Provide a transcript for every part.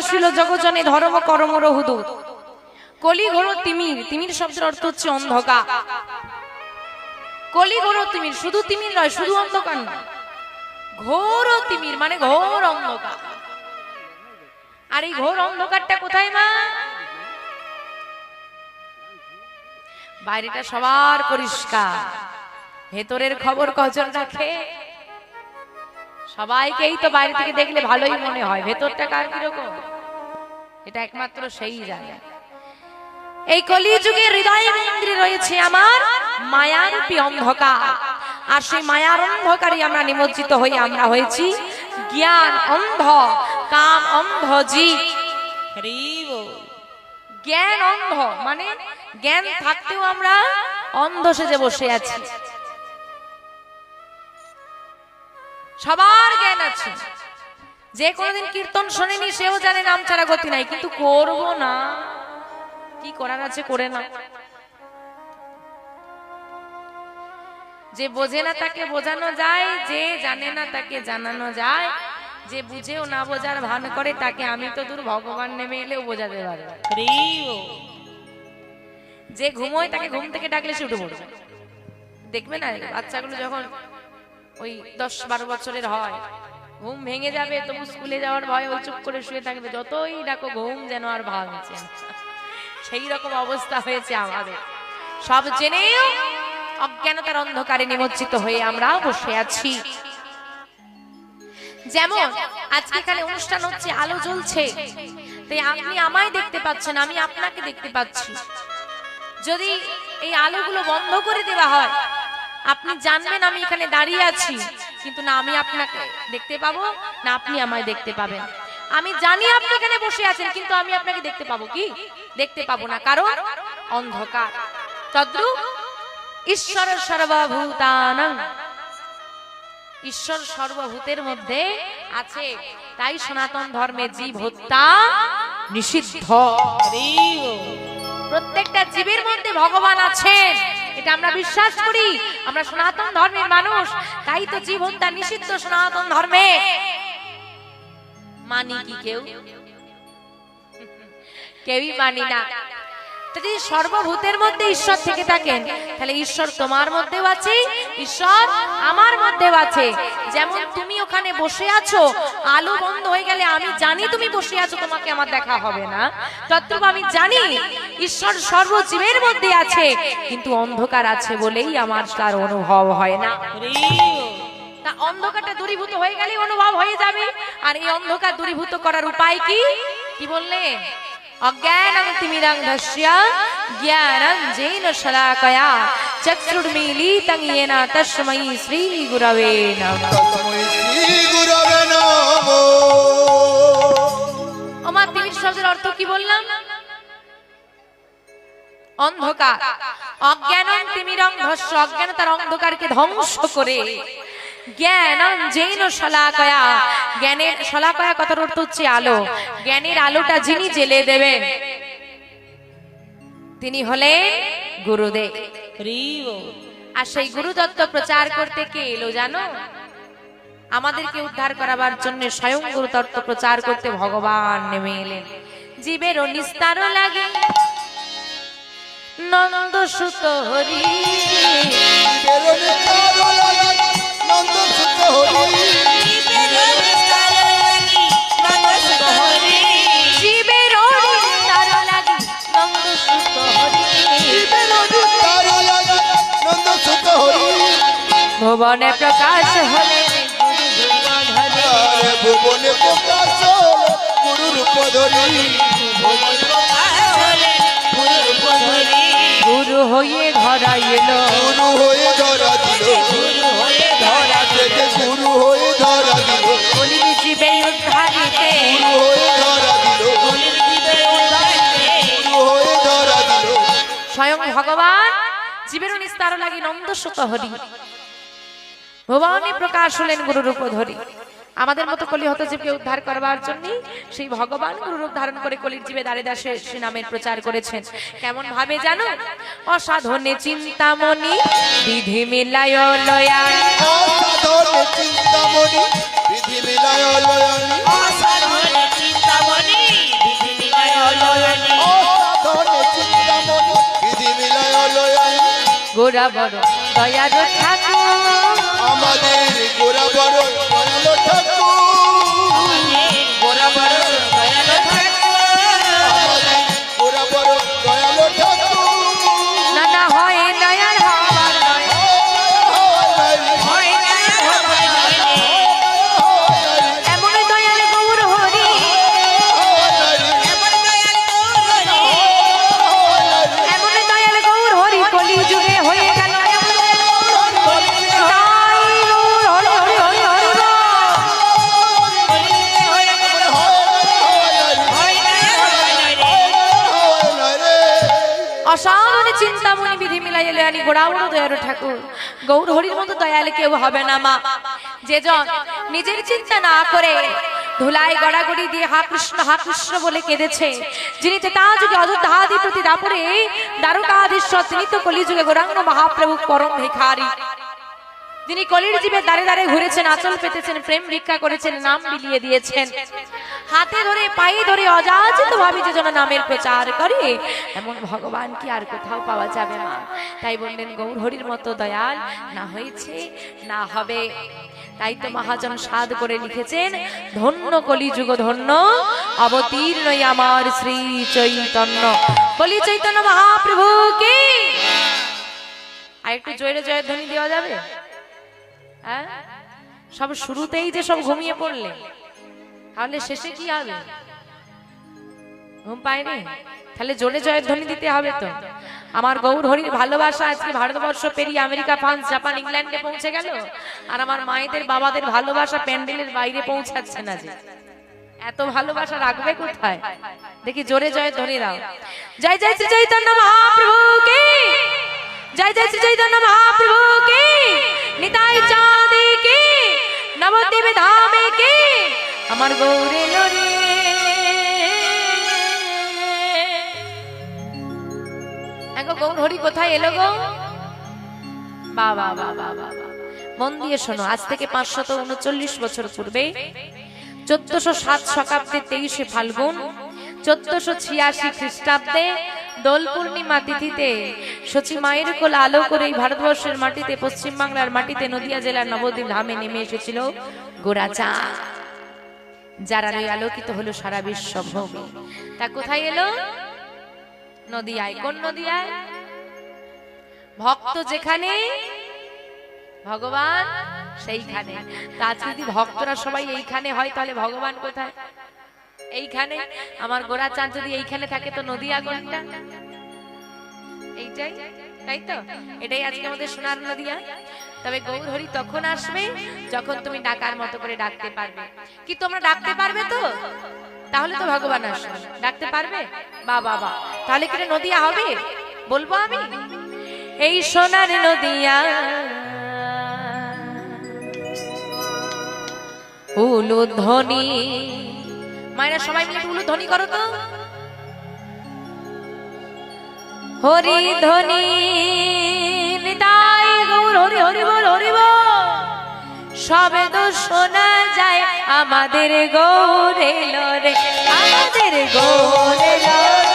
ছিল জগজনে ধর্ম, করম, রহুদু। কলি ঘোর তিমির তিমির শব্দের অর্থ হচ্ছে অন্ধকার। কলি ঘোর তিমির, শুধু তিমির নয়, শুধু অন্ধকার নয়। ঘোর তিমির মানে ঘোর অন্ধকার। আর এই ঘোর অন্ধকারটা কোথায় মা? বাইরেটা সবার পরিষ্কার। ভেতরের খবর কজন রাখে? সবাইকেই তো বাইরে থেকে দেখলে ভালোই মনে হয়। ভেতরটা কার কীরকম? এটা একমাত্র সেই জানে। এই কলিযুগে হৃদয় মন্দিরে রয়েছে আমার মায়ারূপী অন্ধকার। আর সেই মায়ার অন্ধকারই আমরা নিমজ্জিত হয়ে আমরা হয়েছি জ্ঞান অন্ধ, কাম অন্ধ, জীব। জ্ঞান অন্ধ মানে জ্ঞান থাকতেও আমরা অন্ধ সেজে বসে আছি। সবার জ্ঞান আছে। যে কোনোদিন কীর্তন শোনেনি, সেও জানে নাম ছাড়া গতি নাই, কিন্তু করব না। কি করার আছে করে না। যে বোঝে না তাকে বোঝানো যায়, যে জানে না তাকে জানানো যায়, যে বুঝেও না বোঝার ভান করে, তাকে আমি তো দূর ভগবান নেমে এলেও বোঝাতে পারব যে ঘুমোয়, তাকে ঘুম থেকে ডাকলে সে উঠে পড়বে। দেখবে না, বাচ্চাগুলো যখন ওই দশ বারো বছরের হয়। ঘুম ভেঙে যাবে, তবু স্কুলে যাওয়ার ভয় ওই চুপ করে শুয়ে থাকবে। যতই ডাকো, ঘুম যেন আর ভাঙছে সেই রকম অবস্থা হয়েছে আমাদের। সব জেনেও অজ্ঞানতার অন্ধকারে নিমজ্জিত হয়ে আমরা বসে আছি। যেমন, আজকে এখানে অনুষ্ঠান হচ্ছে, আলো জ্বলছে। তাই আপনি আমায় দেখতে পাচ্ছেন, আমি আপনাকে দেখতে পাচ্ছি। যদি এই আলোগুলো বন্ধ করে দেওয়া হয় আপনি জানবেন আমি এখানে দাঁড়িয়ে আছি কিন্তু না আমি আপনাকে দেখতে পাবো না আপনি আমায় দেখতে পাবেন। আমি জানি আপনি এখানে বসে আছেন কিন্তু আমি আপনাকে দেখতে পাবো কি? দেখতে পাবো না। কারণ অন্ধকার। তদ্রু ঈশ্বর সর্বভূতানং। ঈশ্বর সর্বভূতের মধ্যে আছে। তাই সনাতন ধর্মে জীব হত্যা নিষিদ্ধ প্রত্যেকটা জীবের মধ্যে ভগবান আছেন। এটা আমরা বিশ্বাস করি। আমরা সনাতন ধর্মের মানুষ, তাই তো জীবনটা নিষিদ্ধ সনাতন ধর্মে। মানি কি কেউ? কেউই মানি না। যদি সর্বভূতের মধ্যে ঈশ্বর থেকে থাকেন, তাহলে ঈশ্বর তোমার মধ্যেও আছে, ঈশ্বর আমার মধ্যেও আছে। যেমন তুমি ওখানে বসে আছো, আলো বন্ধ হয়ে গেলে আমি জানি তুমি বসে আছো, তোমাকে আমার দেখা হবে না। তত্ত্ব আমি জানি, ঈশ্বর সর্বজীবের মধ্যে আছে, কিন্তু অন্ধকার আছে বলেই আমার তার অনুভব হয় না। তা অন্ধকারটা দূরীভূত হয়ে গেলেই অনুভব হয়ে যাবে। আর এই অন্ধকার দূরীভূত করার উপায় কি? কি বললেন অজ্ঞানং তিমিরং ধস্যা জ্ঞানং জেন শলাকয়া চক্ষুর্মিলিতং येन তস্মৈ শ্রী গুরবে নমঃ শ্রী গুরবে নমঃ আমার তিমির শব্দের অর্থ কি বললাম? অন্ধকার। অজ্ঞানং তিমিরং ধস্য, অজ্ঞানতার অন্ধকারকে ধ্বংস করে। জ্ঞানং জৈন শলাকয়া। জ্ঞানের শলাকয়া কথার অর্থ হচ্ছে আলো। জ্ঞানের আলোটা যিনি জেলে দেবেন। তিনি হলেন গুরুদেব। আর সেই গুরুদত্ত প্রচার করতে কে এলো জানো? আমাদেরকে উদ্ধার করাবার জন্য স্বয়ং গুরুতত্ত্ব প্রচার করতে ভগবান নেমে এলেন। জীবেরও নিস্তার লাগে। নন্দ সুত হরি। ভুবনে প্রকাশ হলে ভুবনে প্রকাশ গুরু রূপ ধরি। গুরু হয়ে ধরা এলো গুরু হয়ে ধরা দিল ভগবান জীবের নিস্তার লাগি নন্দ সুত হরি। ভুবনে প্রকাশ হলেন গুরু রূপ ধরি। আমাদের মতো কলি হত জীবকে উদ্ধার করবার জন্য সেই ভগবান গুরু রূপ ধারণ করে কলির জীবে দাঁড়ে দাসে শ্রী নামের প্রচার করেছেন। কেমন ভাবে জানো? অসাধনে চিন্তামণি বিধি মিলায় লয়ান। অসাধনে চিন্তামণি বিধি মিলায় লয়ানি। অসাধনে গোরা বড় দয়ার ঠাকুর। আমাদের গোরা বড় দয়ালো ঠাকুর। দয়ারু গোড়াউড় দয়ার ঠাকুর। গৌর হরির মতো দয়ালে কেউ হবে না মা। যে জন নিজের চিন্তা না করে ধুলায় গড়াগড়ি দিয়ে হা কৃষ্ণ হা কৃষ্ণ বলে কেঁদেছে, যিনি তা যুগে অযোধ্যাদি প্রতি দাপরে দ্বারকাধীশ্বর তিনি তো কলিযুগে গৌরাঙ্গ মহাপ্রভু পরম ভিখারী। যিনি কলির জীবে দাঁড়ে দাঁড়ে ঘুরেছেন, আচল পেতেছেন, প্রেম ভিক্ষা করেছেন, নাম বিলিয়ে দিয়েছেন। হাতে ধরে, পায়ে ধরে অযাচিত ভাবে যে জন নামের প্রচার করে, এমন ভগবান কি আর কোথাও পাওয়া যাবে মা? তাই বললেন, গৌর হরির মতো দয়াল, না হয়েছে, না হবে। তাই তো মহাজন সাদ করে লিখেছেন, ধন্য কলিযুগ ধন্য অবতীর্ণই আমার শ্রী চৈতন্য। কলি চৈতন্য মহাপ্রভু কি আর একটু জয়রে জয়ের ধ্বনি দেওয়া যাবে? হ্যাঁ? সব শুরুতেই যে সব ঘুমিয়ে পড়লে, তাহলে শেষে কি হবে? ঘুম পায়নি? তাহলে জোরে জয়ের ধ্বনি দিতে হবে তো। আমার গৌর হরির ভালোবাসা আজকে ভারতবর্ষ পেরিয়ে আমেরিকা, ফ্রান্স, জাপান, ইংল্যান্ডে পৌঁছে গেল, আর আমার মায়েদের, বাবাদের ভালোবাসা প্যান্ডেলের বাইরে পৌঁছাচ্ছে না যে। এত ভালোবাসা রাখবে কোথায়? দেখি জোরে জয় ধ্বনি দাও। জয় জয় শ্রী চৈতন্য মহাপ্রভু কি জয় জয় শ্রী চৈতন্য মহাপ্রভু। আমার গৌরে লরে গৌর হরি কোথায় এলো গো? বাবা বাবা বাবা মন দিয়ে শোনো, আজ থেকে পাঁচশত উনচল্লিশ বছর পূর্বে চোদ্দশো সাত শতাব্দে তেইশে ফাল্গুন, চোদ্দশো ছিয়াশি খ্রিস্টাব্দে দোল পূর্ণিমা তিথিতে সচি মায়ের কোল আলো করে ভারতবর্ষের মাটিতে, পশ্চিমবাংলার মাটিতে নদিয়া জেলার নবদ্বীপ ধামে নেমে এসেছিল গোরা চাঁদ যারা ওই আলোকিত হলো সারা বিশ্বভূমি তা কোথায় এলো? নদিয়ায় কোন নদিয়ায় ভক্ত যেখানে, ভগবান সেইখানে। তা যদি ভক্তরা সবাই এইখানে হয়, তাহলে ভগবান কোথায়? এইখানে। আমার গোড়া চাঁদ যদি এইখানে থাকে, তো নদিয়া কোনটা এইটাই, তাই তো? এটাই আজকে আমাদের সোনার নদিয়া তবে গৌর তখন আসবে যখন তুমি ডাকার মতো করে ডাকতে পারবে। কি তোমরা ডাকতে পারবে তো? তাহলে তো ভগবান আসবে। ডাকতে পারবে? বা বাবা তাহলে কি নদিয়া হবে? বলব আমি? এই সোনার নদিয়া উলুধ্বনি। মায়েরা সবাই মিলে উলুধ্বনি করো তো। হরি ধ্বনি, নিতাই গৌর, হরি হরি বল হরি বল। সবে তো শোনা যায়, আমাদের গৌরে লরে আমাদের গৌরে লরে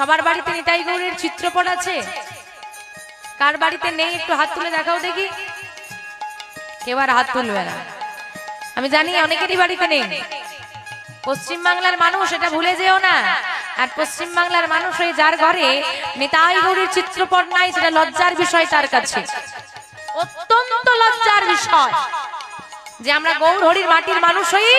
সবার বাড়িতে নিতাই গৌরের চিত্রপট আছে। কার বাড়িতে নেই, একটু হাত তুলে দেখাও দেখি। কেউ আর হাত তুলবে না। আমি জানি অনেকেরই বাড়িতে নেই। পশ্চিম বাংলার মানুষ, এটা ভুলে যেও না। আর পশ্চিম বাংলার মানুষ ওই যার ঘরে নিতাই গৌরীর চিত্রপট নাই, সেটা লজ্জার বিষয় তার কাছে। অত্যন্ত লজ্জার বিষয় যে আমরা গৌর হরির মাটির মানুষ হই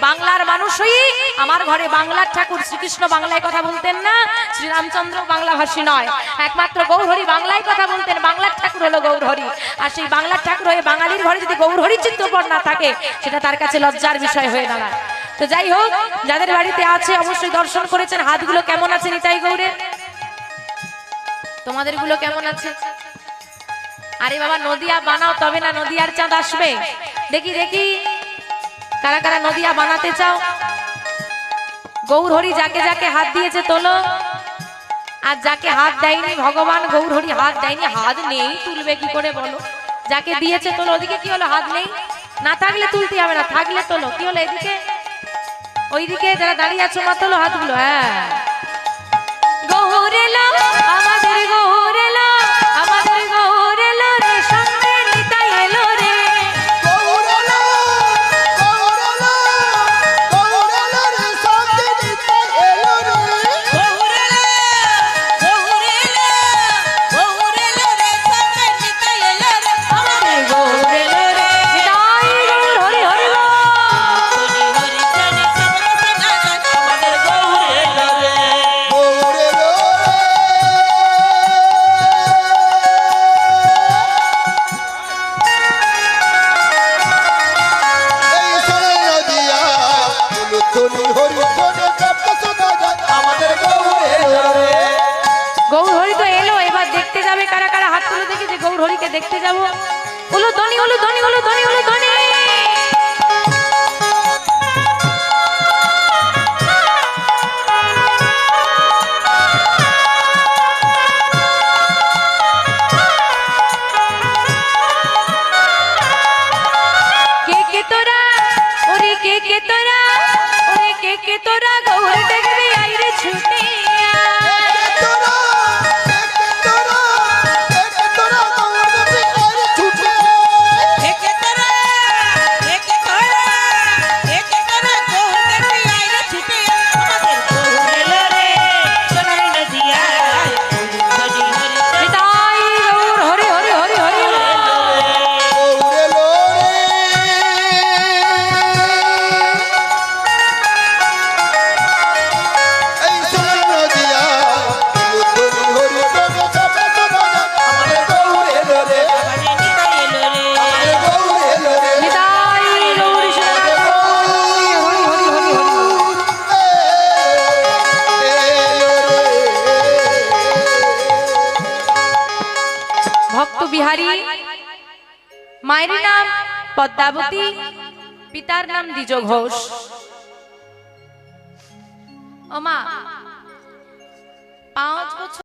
বাংলার মানুষই আমার ঘরে বাংলার ঠাকুর, শ্রীকৃষ্ণ বাংলায় কথা বলতেন না, শ্রীরামচন্দ্র বাংলা ভাষী নয়। একমাত্র গৌর হরি বাংলায় কথা বলতেন, বাংলার ঠাকুর হলো গৌর হরি আর সেই বাংলার ঠাকুর হয়ে বাঙালির ঘরে যদি গৌর হরির চিত্রপট না থাকে, সেটা তার কাছে লজ্জার বিষয় হয়ে দাঁড়ায়। তো যাই হোক, যাদের বাড়িতে আছে, অবশ্যই দর্শন করেছেন। হাতগুলো কেমন আছে নিতাই গৌরের? তোমাদেরগুলো কেমন আছে? আরে বাবা, নদিয়া বানাও, তবে না নদিয়ার চাঁদ আসবে। দেখি দেখি। কারা কারা নদিয়া বানাতে চাও? গৌরহরি যাকে যাকে হাত দিয়েছে তোলো। আর যাকে হাত দেয়নি ভগবান, গৌরহরি হাত দেয়নি, হাত নেই তুলবে কি করে বলো? যাকে দিয়েছে তোলো ওদিকে কি হলো? হাত নেই? না থাকলে তুলতে হবে না, থাকলে তোলো। কি হলো এদিকে? ওইদিকে যারা দাঁড়িয়ে আছো, মা, তোলো হাতগুলো হ্যাঁ। দেখতে যাব। উলু ধনী উলু ধনী উলু ধনী উলু ধনী। পদ্মাবতী পিতার নাম দ্বিজ ঘোষ ওমা পাঁচ বছর